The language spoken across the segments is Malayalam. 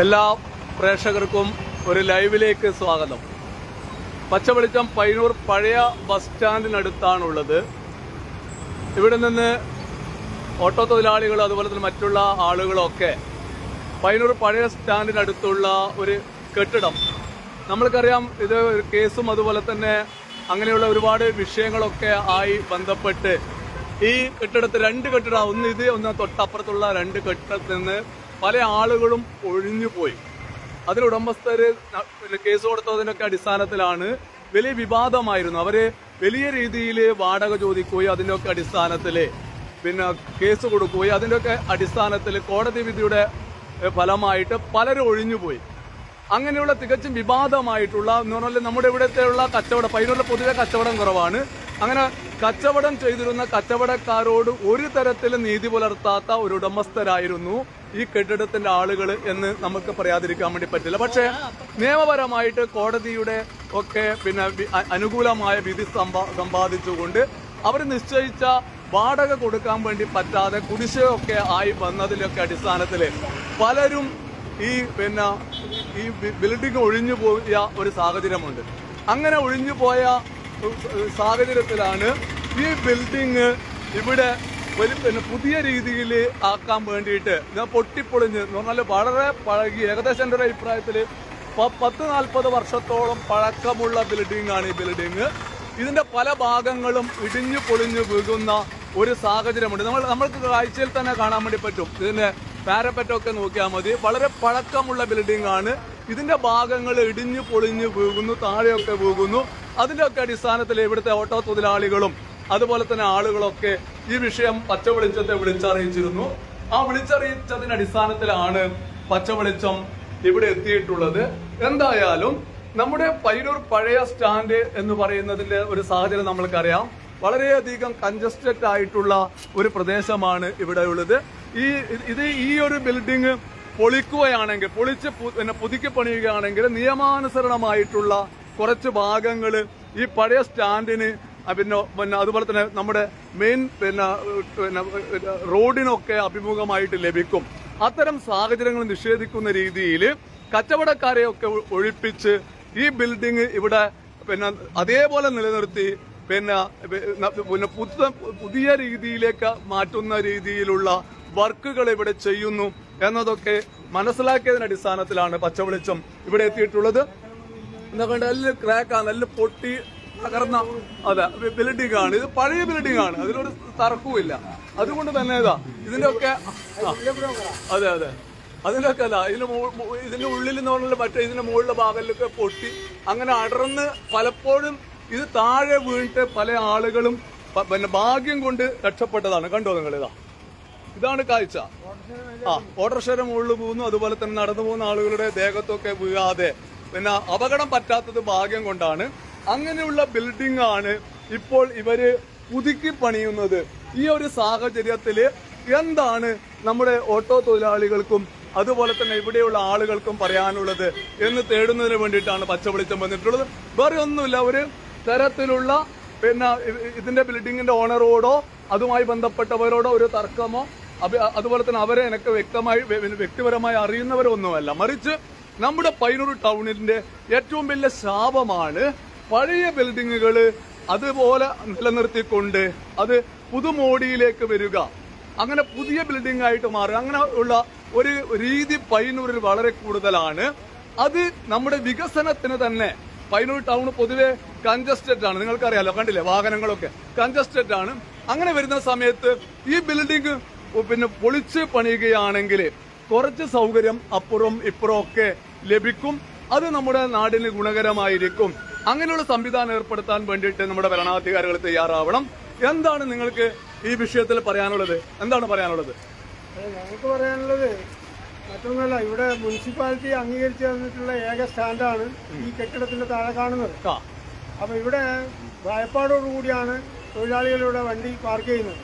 എല്ലാ പ്രേക്ഷകർക്കും ഒരു ലൈവിലേക്ക് സ്വാഗതം. പച്ചവെളിച്ചം പൈനൂർ പഴയ ബസ് സ്റ്റാൻഡിനടുത്താണുള്ളത്. ഇവിടെ നിന്ന് ഓട്ടോ തൊഴിലാളികൾ അതുപോലെ തന്നെ മറ്റുള്ള ആളുകളൊക്കെ പൈനൂർ പഴയ സ്റ്റാൻഡിനടുത്തുള്ള ഒരു കെട്ടിടം. നമ്മൾക്കറിയാം ഇത് ഒരു കേസും അതുപോലെ തന്നെ അങ്ങനെയുള്ള ഒരുപാട് വിഷയങ്ങളൊക്കെ ആയി ബന്ധപ്പെട്ട് ഈ കെട്ടിടത്തിൽ രണ്ട് കെട്ടിടം ഒന്ന് ഇത് ഒന്ന് തൊട്ടപ്പുറത്തുള്ള രണ്ട് കെട്ടിടത്തിൽ നിന്ന് പല ആളുകളും ഒഴിഞ്ഞുപോയി അതിന് ഉടമസ്ഥര് കേസ് കൊടുത്തതിനൊക്കെ അടിസ്ഥാനത്തിലാണ് വലിയ വിവാദമായിരുന്നു. അവർ വലിയ രീതിയിൽ വാടക ചോദിക്കുകയും അതിന്റെ ഒക്കെ അടിസ്ഥാനത്തിൽ പിന്നെ കേസ് കൊടുക്കുകയും അതിന്റെ ഒക്കെ അടിസ്ഥാനത്തിൽ കോടതി വിധിയുടെ ഫലമായിട്ട് പലരും ഒഴിഞ്ഞുപോയി അങ്ങനെയുള്ള തികച്ചും വിവാദമായിട്ടുള്ള എന്ന് പറഞ്ഞാൽ നമ്മുടെ ഇവിടുത്തെയുള്ള കച്ചവടം പൈനുള്ള പൊതുവെ കച്ചവടം കുറവാണ്. അങ്ങനെ കച്ചവടം ചെയ്തിരുന്ന കച്ചവടക്കാരോട് ഒരു തരത്തിലും നീതി പുലർത്താത്ത ഒരു ഉടമസ്ഥരായിരുന്നു ഈ കെട്ടിടത്തിന്റെ ആളുകൾ എന്ന് നമുക്ക് പറയാതിരിക്കാൻ വേണ്ടി പറ്റില്ല. പക്ഷേ നിയമപരമായിട്ട് കോടതിയുടെ ഒക്കെ പിന്നെ അനുകൂലമായ വിധി സമ്പാ- സമ്പാദിച്ചുകൊണ്ട് അവർ നിശ്ചയിച്ച വാടക കൊടുക്കാൻ വേണ്ടി പറ്റാതെ കുടിശ്ശികയൊക്കെ ആയി വന്നതിലൊക്കെ അടിസ്ഥാനത്തിൽ പലരും ഈ പിന്നെ ഈ ബിൽഡിംഗ് ഒഴിഞ്ഞു പോയ ഒരു സാഹചര്യമുണ്ട്. അങ്ങനെ ഒഴിഞ്ഞു പോയ സാഹചര്യത്തിലാണ് ഈ ബിൽഡിംഗ് ഇവിടെ പിന്നെ പുതിയ രീതിയിൽ ആക്കാൻ വേണ്ടിയിട്ട് ഞാൻ പൊട്ടിപ്പൊളിഞ്ഞ് എന്ന് പറഞ്ഞാൽ വളരെ പഴകി ഏകദേശം എന്റെ ഒരു അഭിപ്രായത്തിൽ പത്ത് നാൽപ്പത് വർഷത്തോളം പഴക്കമുള്ള ബിൽഡിംഗ് ആണ് ഈ ബിൽഡിംഗ് ഇതിന്റെ പല ഭാഗങ്ങളും ഇടിഞ്ഞു പൊളിഞ്ഞു വീകുന്ന ഒരു സാഹചര്യമുണ്ട്. നമ്മൾ നമ്മൾക്ക് കാഴ്ചയിൽ തന്നെ കാണാൻ വേണ്ടി പറ്റും. ഇതിന്റെ പാരപ്പറ്റൊക്കെ നോക്കിയാൽ മതി. വളരെ പഴക്കമുള്ള ബിൽഡിംഗ് ആണ് ഇതിന്റെ ഭാഗങ്ങൾ ഇടിഞ്ഞു പൊളിഞ്ഞു വീകുന്നു താഴെയൊക്കെ വീകുന്നു അതിന്റെയൊക്കെ അടിസ്ഥാനത്തിൽ ഇവിടുത്തെ ഓട്ടോ തൊഴിലാളികളും അതുപോലെ തന്നെ ആളുകളൊക്കെ ഈ വിഷയം പച്ച വെളിച്ചത്തെ വിളിച്ചറിയിച്ചിരുന്നു. ആ വിളിച്ചറിയിച്ചതിന്റെ അടിസ്ഥാനത്തിലാണ് പച്ച വെളിച്ചം ഇവിടെ എത്തിയിട്ടുള്ളത്. എന്തായാലും നമ്മുടെ പൈരൂർ പഴയ സ്റ്റാൻഡ് എന്ന് പറയുന്നതിന്റെ ഒരു സാഹചര്യം നമ്മൾക്കറിയാം. വളരെയധികം കൺജസ്റ്റഡ് ആയിട്ടുള്ള ഒരു പ്രദേശമാണ് ഇവിടെ ഉള്ളത്. ഈ ഇത് ഈ ഒരു ബിൽഡിംഗ് പൊളിക്കുകയാണെങ്കിൽ പൊളിച്ച് പിന്നെ പുതുക്കി പണിയുകയാണെങ്കിൽ നിയമാനുസരണമായിട്ടുള്ള കുറച്ച് ഭാഗങ്ങൾ ഈ പഴയ സ്റ്റാൻഡിന് പിന്നെ പിന്നെ അതുപോലെ തന്നെ നമ്മുടെ മെയിൻ പിന്നെ പിന്നെ റോഡിനൊക്കെ അഭിമുഖമായിട്ട് ലഭിക്കും. അത്തരം സാഹചര്യങ്ങൾ നിഷേധിക്കുന്ന രീതിയിൽ കച്ചവടക്കാരെയൊക്കെ ഒഴിപ്പിച്ച് ഈ ബിൽഡിംഗ് ഇവിടെ പിന്നെ അതേപോലെ നിലനിർത്തി പിന്നെ പിന്നെ പുതിയ പുതിയ രീതിയിലേക്ക് മാറ്റുന്ന രീതിയിലുള്ള വർക്കുകൾ ഇവിടെ ചെയ്യുന്നു എന്നതൊക്കെ മനസ്സിലാക്കിയതിന്റെ അടിസ്ഥാനത്തിലാണ് പച്ചവെളിച്ചം ഇവിടെ എത്തിയിട്ടുള്ളത്. എന്താ നല്ല ക്രാക്കാണ് നല്ല പൊട്ടി തകർന്ന അതെ ബിൽഡിംഗ് ആണ്. ഇത് പഴയ ബിൽഡിംഗ് ആണ്. അതിലൊരു തർക്കവുമില്ല. അതുകൊണ്ട് തന്നെ ഇതാ ഇതിന്റെ ഒക്കെ അതെ അതെ. അതിന്റെ ഒക്കെ അല്ല മു- ഇതിന്റെ ഉള്ളിൽ എന്ന് പറഞ്ഞാൽ മറ്റേ ഇതിന്റെ മുകളിലെ ഭാഗങ്ങളിലൊക്കെ പൊട്ടി അങ്ങനെ അടർന്ന് പലപ്പോഴും ഇത് താഴെ വീണിട്ട് പല ആളുകളും പിന്നെ ഭാഗ്യം കൊണ്ട് രക്ഷപ്പെട്ടതാണ്. കണ്ടോ നിങ്ങൾ ഇതാ? ഇതാണ് കാഴ്ച. ആ ഓട്ടോറിക്ഷയുടെ മുകളിൽ പോകുന്നു അതുപോലെ തന്നെ നടന്നു പോകുന്ന ആളുകളുടെ ദേഹത്തൊക്കെ വീഴാതെ. പിന്നെ അപകടം പറ്റാത്തത് ഭാഗ്യം കൊണ്ടാണ്. അങ്ങനെയുള്ള ബിൽഡിംഗ് ആണ് ഇപ്പോൾ ഇവർ പുതുക്കി പണിയുന്നത്. ഈ ഒരു സാഹചര്യത്തിൽ എന്താണ് നമ്മുടെ ഓട്ടോ തൊഴിലാളികൾക്കും അതുപോലെ തന്നെ ഇവിടെയുള്ള ആളുകൾക്കും പറയാനുള്ളത് എന്ന് തേടുന്നതിന് വേണ്ടിയിട്ടാണ് പച്ചവെളിച്ചം വന്നിട്ടുള്ളത്. വേറെ ഒന്നുമില്ല ഒരു തരത്തിലുള്ള പിന്നെ ഇതിന്റെ ബിൽഡിങ്ങിന്റെ ഓണറോടോ അതുമായി ബന്ധപ്പെട്ടവരോടോ ഒരു തർക്കമോ അതുപോലെ തന്നെ അവരെ എനിക്ക് വ്യക്തമായി വ്യക്തിപരമായി അറിയുന്നവരോ വ്യക്തിപരമായി അറിയുന്നവരൊന്നുമല്ല. മറിച്ച് നമ്മുടെ പൈനൂർ ടൗണിന്റെ ഏറ്റവും വലിയ ശാപമാണ് പഴയ ബിൽഡിങ്ങുകൾ അതുപോലെ നിലനിർത്തിക്കൊണ്ട് അത് പുതുമോടിയിലേക്ക് വരിക. അങ്ങനെ പുതിയ ബിൽഡിംഗ് ആയിട്ട് മാറുക. അങ്ങനെ ഉള്ള ഒരു രീതി പൈനൂരിൽ വളരെ കൂടുതലാണ്. അത് നമ്മുടെ വികസനത്തിന് തന്നെ പൈനൂർ ടൗൺ പൊതുവെ കൺജസ്റ്റഡ് ആണ്. നിങ്ങൾക്ക് അറിയാലോ കണ്ടില്ലേ വാഹനങ്ങളൊക്കെ കൺജസ്റ്റഡ് ആണ്. അങ്ങനെ വരുന്ന സമയത്ത് ഈ ബിൽഡിംഗ് പിന്നെ പൊളിച്ച് പണിയുകയാണെങ്കിൽ കുറച്ച് സൗകര്യം അപ്പുറം ഇപ്പുറം ഒക്കെ ലഭിക്കും. അത് നമ്മുടെ നാടിന് ഗുണകരമായിരിക്കും. അങ്ങനെയുള്ള സംവിധാനം ഏർപ്പെടുത്താൻ വേണ്ടിയിട്ട് നമ്മുടെ ഭരണാധികാരികൾ തയ്യാറാവണം. എന്താണ് നിങ്ങൾക്ക് ഈ വിഷയത്തിൽ പറയാനുള്ളത്? എന്താണ് പറയാനുള്ളത്? ഞങ്ങൾക്ക് പറയാനുള്ളത് മറ്റൊന്നല്ല ഇവിടെ മുനിസിപ്പാലിറ്റി അംഗീകരിച്ചു തന്നിട്ടുള്ള ഏക സ്റ്റാൻഡാണ് ഈ കെട്ടിടത്തിന്റെ താഴെ കാണുന്നത്. അപ്പൊ ഇവിടെ ഭയപ്പാടോടുകൂടിയാണ് തൊഴിലാളികളിവിടെ വണ്ടി പാർക്ക് ചെയ്യുന്നത്.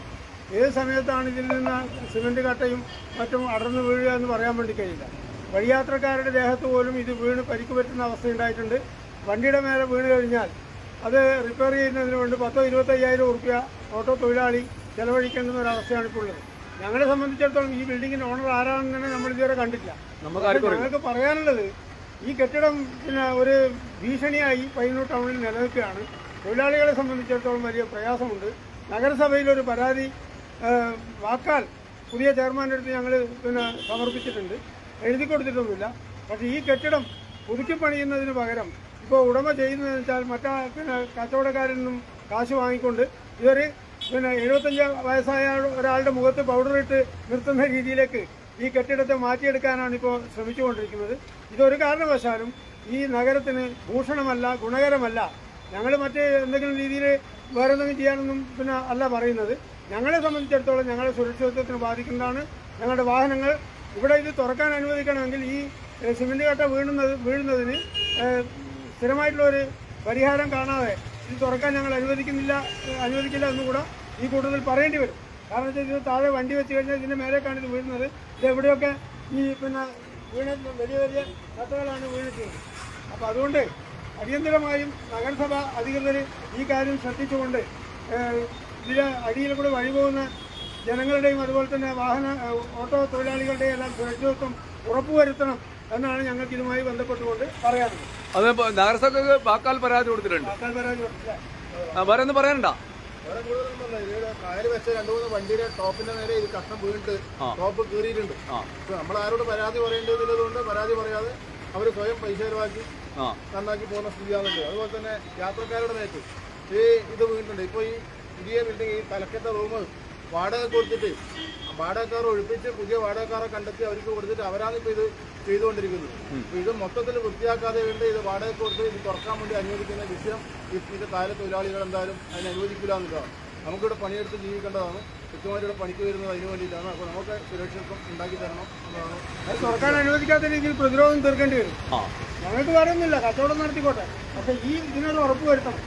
ഏത് സമയത്താണ് ഇതിൽ നിന്ന് സിമെന്റ് കട്ടയും മറ്റും അടർന്നു വീഴുക എന്ന് പറയാൻ വേണ്ടി കഴിയില്ല. വഴിയാത്രക്കാരുടെ ദേഹത്ത് പോലും ഇത് വീണ് പരിക്ക് പറ്റുന്ന അവസ്ഥ ഉണ്ടായിട്ടുണ്ട്. വണ്ടിയുടെ മേലെ വീണ് കഴിഞ്ഞാൽ അത് റിപ്പയർ ചെയ്യുന്നതിന് വേണ്ടി പത്തോ ഇരുപത്തയ്യായിരം ഉറുപ്പ്യ ഓട്ടോ തൊഴിലാളി ചെലവഴിക്കേണ്ടുന്ന ഒരവസ്ഥയാണ് ഇപ്പോൾ ഉള്ളത്. ഞങ്ങളെ സംബന്ധിച്ചിടത്തോളം ഈ ബിൽഡിങ്ങിന്റെ ഓണർ ആരാണെന്ന് തന്നെ നമ്മൾ ഇതുവരെ കണ്ടില്ല. ഞങ്ങൾക്ക് പറയാനുള്ളത് ഈ കെട്ടിടം പിന്നെ ഒരു ഭീഷണിയായി പയ്യന്നൂർ ടൗണിൽ നിലനിൽക്കുകയാണ്. തൊഴിലാളികളെ സംബന്ധിച്ചിടത്തോളം വലിയ പ്രയാസമുണ്ട്. നഗരസഭയിലൊരു പരാതി വാക്കാൽ പുതിയ ചെയർമാന്റെ അടുത്ത് ഞങ്ങൾ പിന്നെ സമർപ്പിച്ചിട്ടുണ്ട്. എഴുതി കൊടുത്തിട്ടൊന്നുമില്ല. പക്ഷേ ഈ കെട്ടിടം പുതുക്കി പണിയുന്നതിന് പകരം ഇപ്പോൾ ഉടമ ചെയ്യുന്നതെന്ന് വെച്ചാൽ മറ്റാ പിന്നെ കച്ചവടക്കാരിൽ നിന്നും കാശ് വാങ്ങിക്കൊണ്ട് ഇവർ പിന്നെ എഴുപത്തഞ്ച് വയസ്സായ ഒരാളുടെ മുഖത്ത് പൗഡർ ഇട്ട് നിർത്തുന്ന രീതിയിലേക്ക് ഈ കെട്ടിടത്തെ മാറ്റിയെടുക്കാനാണ് ഇപ്പോൾ ശ്രമിച്ചുകൊണ്ടിരിക്കുന്നത്. ഇതൊരു കാരണവശാലും ഈ നഗരത്തിന് ഭൂഷണമല്ല ഗുണകരമല്ല. ഞങ്ങൾ മറ്റ് എന്തെങ്കിലും രീതിയിൽ വേറെ എന്തെങ്കിലും ചെയ്യാനൊന്നും പിന്നെ അല്ല പറയുന്നത്. ഞങ്ങളെ സംബന്ധിച്ചിടത്തോളം ഞങ്ങളുടെ സുരക്ഷിതത്വത്തിന് ബാധിക്കുന്നതാണ്. ഞങ്ങളുടെ വാഹനങ്ങൾ ഇവിടെ ഇത് തുറക്കാൻ അനുവദിക്കണമെങ്കിൽ ഈ സിമെന്റ് കട്ട വീഴുന്നത് വീഴുന്നതിന് ഏഹ്, സ്ഥിരമായിട്ടുള്ള ഒരു പരിഹാരം കാണാതെ ഇത് തുറക്കാൻ ഞങ്ങൾ അനുവദിക്കുന്നില്ല അനുവദിക്കില്ല എന്നുകൂടെ ഈ കൂട്ടത്തിൽ പറയേണ്ടി വരും. കാരണം വെച്ചാൽ ഇത് താഴെ വണ്ടി വെച്ച് കഴിഞ്ഞാൽ ഇതിന്റെ മേലേക്കാണ് ഇത് വീഴുന്നത്. ഇത് എവിടെയൊക്കെ ഈ പിന്നെ വീണ വലിയ വലിയ കത്തുകളാണ് വീണിട്ടുള്ളത്. അപ്പോൾ അതുകൊണ്ട് അടിയന്തരമായും നഗരസഭ അധികൃതർ ഈ കാര്യം ശ്രദ്ധിച്ചുകൊണ്ട് ഇതിലെ അടിയിൽ കൂടെ വഴിപോകുന്ന ജനങ്ങളുടെയും അതുപോലെ തന്നെ വാഹന ഓട്ടോ തൊഴിലാളികളുടെയും എല്ലാം സുരക്ഷിതത്വം ഉറപ്പുവരുത്തണം എന്നാണ് ഞങ്ങൾക്ക് ഇതുമായി ബന്ധപ്പെട്ടുകൊണ്ട് പറയാനുള്ളത്. അത് ഇപ്പൊ നഗരസഭയ്ക്ക് വാക്കാൽ പരാതി കൊടുത്തിട്ടുണ്ട്. വാക്കാൽ പരാതി കൊടുത്തില്ല. വേറെ ഒന്നും പറയാനുണ്ടോ? വേറെ വെച്ച രണ്ട് മൂന്ന് വണ്ടിയുടെ ടോപ്പിന്റെ നേരെ ഇത് കഷ്ണം വീണിട്ട് ടോപ്പ് കീറിയിട്ടുണ്ട്. ഇപ്പൊ നമ്മൾ ആരോട് പരാതി പറയേണ്ടതില്ലതുകൊണ്ട് പരാതി പറയാതെ അവർ സ്വയം പൈസ ചെലവാക്കി നന്നാക്കി പോകുന്ന സ്ഥിതിയാണല്ലോ അതുപോലെ തന്നെ യാത്രക്കാരുടെ നേരത്ത് ഈ ഇത് വീണിട്ടുണ്ട്. ഇപ്പോൾ ഈ പുതിയ ബിൽഡിംഗ് ഈ തലക്കെട്ട റൂമ് വാടക കൊടുത്തിട്ട് വാടകക്കാർ ഒഴിപ്പിച്ച് പുതിയ വാടകക്കാരെ കണ്ടെത്തി അവർക്ക് കൊടുത്തിട്ട് അവരാണ് ഇപ്പോൾ ഇത് ചെയ്തുകൊണ്ടിരിക്കുന്നത്. അപ്പോൾ ഇത് മൊത്തത്തിൽ വൃത്തിയാക്കാതെ വേണ്ട ഇത് വാടക കൊടുത്ത് ഇത് തുറക്കാൻ വേണ്ടി അനുവദിക്കുന്ന വിഷയം ഇതിന്റെ ഇതിന്റെ താഴെ തൊഴിലാളികൾ എന്തായാലും അതിന് അനുവദിക്കില്ല എന്നുള്ളതാണ്. നമുക്കിവിടെ പണിയെടുത്ത് ജീവിക്കേണ്ടതാണ്. കൃത്യമായിട്ട് ഇവിടെ പണിക്ക് വരുന്നത് അതിന് വേണ്ടിയിട്ടാണ്. അപ്പോൾ നമുക്ക് സുരക്ഷിതത്വം ഉണ്ടാക്കി തരണം എന്നതാണ് അത് തുറക്കാൻ അനുവദിക്കാത്ത രീതിയിൽ പ്രതിരോധം തീർക്കേണ്ടി വരും. ഞങ്ങൾക്ക് പറയുന്നില്ല കച്ചവടം നടത്തിക്കോട്ടെ. പക്ഷെ ഈ ഇതിനൊരു ഉറപ്പ് വരുത്തണം.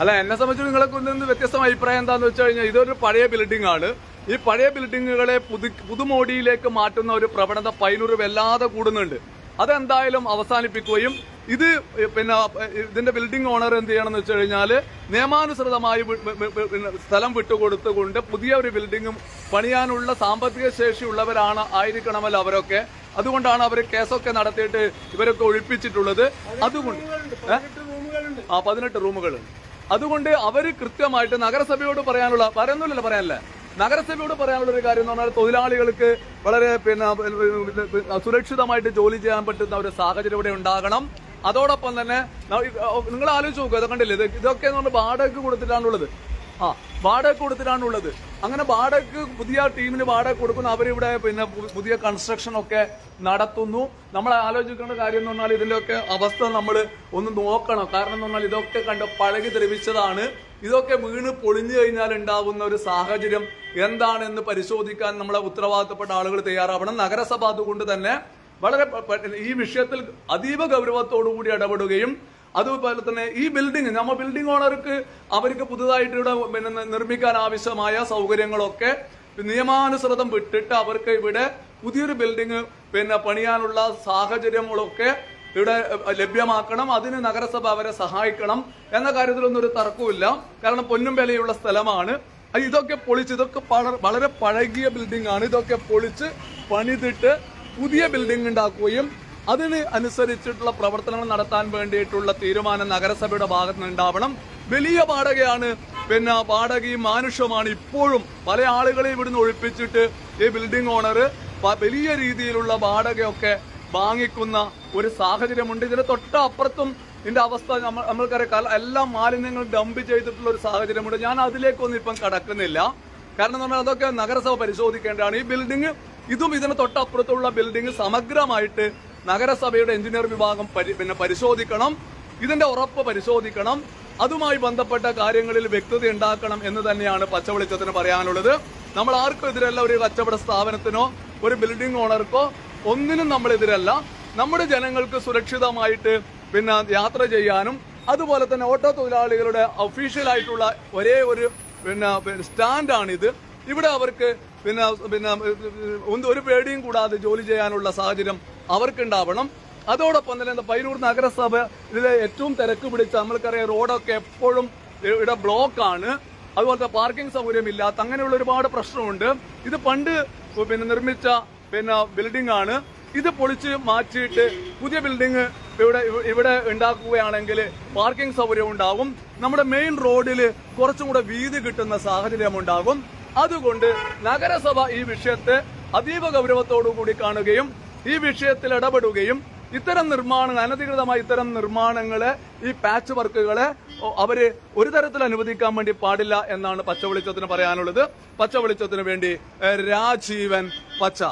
അല്ല എന്നെ സംബന്ധിച്ച് നിങ്ങളെ കൊണ്ടുവന്ന് വ്യത്യസ്തമായ അഭിപ്രായം എന്താണെന്ന് വെച്ച് കഴിഞ്ഞാൽ ഇതൊരു പഴയ ബിൽഡിംഗ് ആണ്. ഈ പഴയ ബിൽഡിങ്ങുകളെ പുതു പുതുമോടിയിലേക്ക് മാറ്റുന്ന ഒരു പ്രവണത പൈനൂർ വല്ലാതെ കൂടുന്നുണ്ട്. അതെന്തായാലും അവസാനിപ്പിക്കുകയും ഇത് പിന്നെ ഇതിന്റെ ബിൽഡിംഗ് ഓണർ എന്ത് ചെയ്യണമെന്ന് വെച്ച് കഴിഞ്ഞാൽ നിയമാനുസൃതമായി സ്ഥലം വിട്ടുകൊടുത്തുകൊണ്ട് പുതിയ ഒരു ബിൽഡിംഗ് പണിയാനുള്ള സാമ്പത്തിക ശേഷിയുള്ളവരാണ് ആയിരിക്കണമല്ലോ അവരൊക്കെ. അതുകൊണ്ടാണ് അവർ കേസൊക്കെ നടത്തിയിട്ട് ഇവരൊക്കെ ഒഴിപ്പിച്ചിട്ടുള്ളത്. അതുകൊണ്ട് ആ പതിനെട്ട് റൂമുകൾ അതുകൊണ്ട് അവർ കൃത്യമായിട്ട് നഗരസഭയോട് പറയാനുള്ള പറയുന്നില്ലല്ലോ പറയാനല്ലേ? നഗരസഭയോട് പറയാനുള്ള ഒരു കാര്യം എന്ന് പറഞ്ഞാൽ തൊഴിലാളികൾക്ക് വളരെ പിന്നെ സുരക്ഷിതമായിട്ട് ജോലി ചെയ്യാൻ പറ്റുന്ന ഒരു സാഹചര്യം ഇവിടെ ഉണ്ടാകണം. അതോടൊപ്പം തന്നെ നിങ്ങൾ ആലോചിച്ച് നോക്കുക അത് കണ്ടില്ലേ? ഇതൊക്കെ എന്ന് പറഞ്ഞാൽ വാടകയ്ക്ക് കൊടുത്തിട്ടാണുള്ളത്. ആ വാടക കൊടുത്തിട്ടാണുള്ളത്. അങ്ങനെ വാടകയ്ക്ക് പുതിയ ടീമിന് വാടക കൊടുക്കുന്ന അവരിവിടെ പിന്നെ പുതിയ കൺസ്ട്രക്ഷൻ ഒക്കെ നടത്തുന്നു. നമ്മൾ ആലോചിക്കേണ്ട കാര്യം എന്ന് പറഞ്ഞാൽ ഇതിന്റെയൊക്കെ അവസ്ഥ നമ്മൾ ഒന്ന് നോക്കണം. കാരണം എന്ന് പറഞ്ഞാൽ ഇതൊക്കെ കണ്ട് പഴകി ദ്രവിച്ചതാണ്. ഇതൊക്കെ വീണ് പൊളിഞ്ഞു കഴിഞ്ഞാൽ ഉണ്ടാകുന്ന ഒരു സാഹചര്യം എന്താണെന്ന് പരിശോധിക്കാൻ നമ്മളെ ഉത്തരവാദിത്തപ്പെട്ട ആളുകൾ തയ്യാറാവണം. നഗരസഭ അതുകൊണ്ട് തന്നെ വളരെ ഈ വിഷയത്തിൽ അതീവ ഗൗരവത്തോടു കൂടി ഇടപെടുകയും അതുപോലെ തന്നെ ഈ ബിൽഡിംഗ് നമ്മ ബിൽഡിംഗ് ഓണർക്ക് അവർക്ക് പുതുതായിട്ട് ഇവിടെ പിന്നെ നിർമ്മിക്കാൻ ആവശ്യമായ സൗകര്യങ്ങളൊക്കെ നിയമാനുസൃതം വിട്ടിട്ട് അവർക്ക് ഇവിടെ പുതിയൊരു ബിൽഡിംഗ് പിന്നെ പണിയാനുള്ള സാഹചര്യങ്ങളൊക്കെ ഇവിടെ ലഭ്യമാക്കണം അതിന് നഗരസഭ അവരെ സഹായിക്കണം എന്ന കാര്യത്തിലൊന്നും ഒരു തർക്കവും കാരണം പൊന്നും വിലയുള്ള സ്ഥലമാണ് ഇതൊക്കെ പൊളിച്ച് ഇതൊക്കെ വളരെ പഴകിയ ബിൽഡിംഗ് ആണ് ഇതൊക്കെ പൊളിച്ച് പണിതിട്ട് പുതിയ ബിൽഡിംഗ് ഉണ്ടാക്കുകയും അതിന് അനുസരിച്ചിട്ടുള്ള പ്രവർത്തനങ്ങൾ നടത്താൻ വേണ്ടിയിട്ടുള്ള തീരുമാനം നഗരസഭയുടെ ഭാഗത്ത് നിന്നുണ്ടാവണം വലിയ വാടകയാണ്. പിന്നെ വാടകയും മാനുഷ്യമാണ് ഇപ്പോഴും പല ആളുകളെ ഇവിടുന്ന് ഒഴിപ്പിച്ചിട്ട് ഈ ബിൽഡിംഗ് ഓണർ വലിയ രീതിയിലുള്ള വാടകയൊക്കെ വാങ്ങിക്കുന്ന ഒരു സാഹചര്യമുണ്ട്. ഇതിന് തൊട്ടപ്പുറത്തും ഇതിന്റെ അവസ്ഥ നമ്മൾ നമ്മൾക്കറിയാം. എല്ലാ മാലിന്യങ്ങളും ഡംപ് ചെയ്തിട്ടുള്ള ഒരു സാഹചര്യമുണ്ട്. ഞാൻ അതിലേക്കൊന്നും ഇപ്പം കടക്കുന്നില്ല. കാരണം നമ്മൾ അതൊക്കെ നഗരസഭ പരിശോധിക്കേണ്ടതാണ്. ഈ ബിൽഡിംഗ് ഇതും ഇതിന് തൊട്ടപ്പുറത്തുള്ള ബിൽഡിംഗ് സമഗ്രമായിട്ട് നഗരസഭയുടെ എഞ്ചിനീയർ വിഭാഗം പിന്നെ പരിശോധിക്കണം. ഇതിന്റെ ഉറപ്പ് പരിശോധിക്കണം. അതുമായി ബന്ധപ്പെട്ട കാര്യങ്ങളിൽ വ്യക്തത ഉണ്ടാക്കണം എന്ന് തന്നെയാണ് പച്ചവെളിച്ചത്തിന് പറയാനുള്ളത്. നമ്മൾ ആർക്കും എതിരല്ല ഒരു കച്ചവട സ്ഥാപനത്തിനോ ഒരു ബിൽഡിംഗ് ഓണർക്കോ ഒന്നിനും നമ്മളെതിരല്ല. നമ്മുടെ ജനങ്ങൾക്ക് സുരക്ഷിതമായിട്ട് പിന്നെ യാത്ര ചെയ്യാനും അതുപോലെ തന്നെ ഓട്ടോ തൊഴിലാളികളുടെ ഒഫീഷ്യലായിട്ടുള്ള ഒരേ ഒരു പിന്നെ സ്റ്റാൻഡാണിത്. ഇവിടെ അവർക്ക് പിന്നെ പിന്നെ ഒരു പേടിയും കൂടാതെ ജോലി ചെയ്യാനുള്ള സാഹചര്യം അവർക്കുണ്ടാവണം. അതോടൊപ്പം തന്നെ പൈനൂർ നഗരസഭ ഇതിലെ ഏറ്റവും തിരക്ക് പിടിച്ച നമ്മൾക്കറിയാം റോഡൊക്കെ എപ്പോഴും ഇവിടെ ബ്ലോക്കാണ്. അതുപോലത്തെ പാർക്കിംഗ് സൗകര്യം ഇല്ലാത്ത അങ്ങനെയുള്ള ഒരുപാട് പ്രശ്നമുണ്ട്. ഇത് പണ്ട് പിന്നെ നിർമ്മിച്ച പിന്നെ ബിൽഡിംഗ് ആണ്. ഇത് പൊളിച്ച് മാറ്റിയിട്ട് പുതിയ ബിൽഡിംഗ് ഇവിടെ ഇവിടെ ഉണ്ടാക്കുകയാണെങ്കിൽ പാർക്കിംഗ് സൗകര്യം ഉണ്ടാകും. നമ്മുടെ മെയിൻ റോഡിൽ കുറച്ചും കൂടെ വീതി കിട്ടുന്ന സാഹചര്യം ഉണ്ടാകും. അതുകൊണ്ട് നഗരസഭ ഈ വിഷയത്തെ അതീവ ഗൗരവത്തോടു കൂടി കാണുകയും ഈ വിഷയത്തിൽ ഇടപെടുകയും ഇത്തരം നിർമ്മാണങ്ങൾ അനധികൃതമായ ഇത്തരം നിർമ്മാണങ്ങളെ ഈ പാച്ച് വർക്കുകളെ അവർ ഒരു തരത്തിൽ അനുവദിക്കാൻ വേണ്ടി പാടില്ല എന്നാണ് പച്ച വെളിച്ചത്തിന് പറയാനുള്ളത്. പച്ച വെളിച്ചത്തിന് വേണ്ടി രാജീവൻ പച്ച.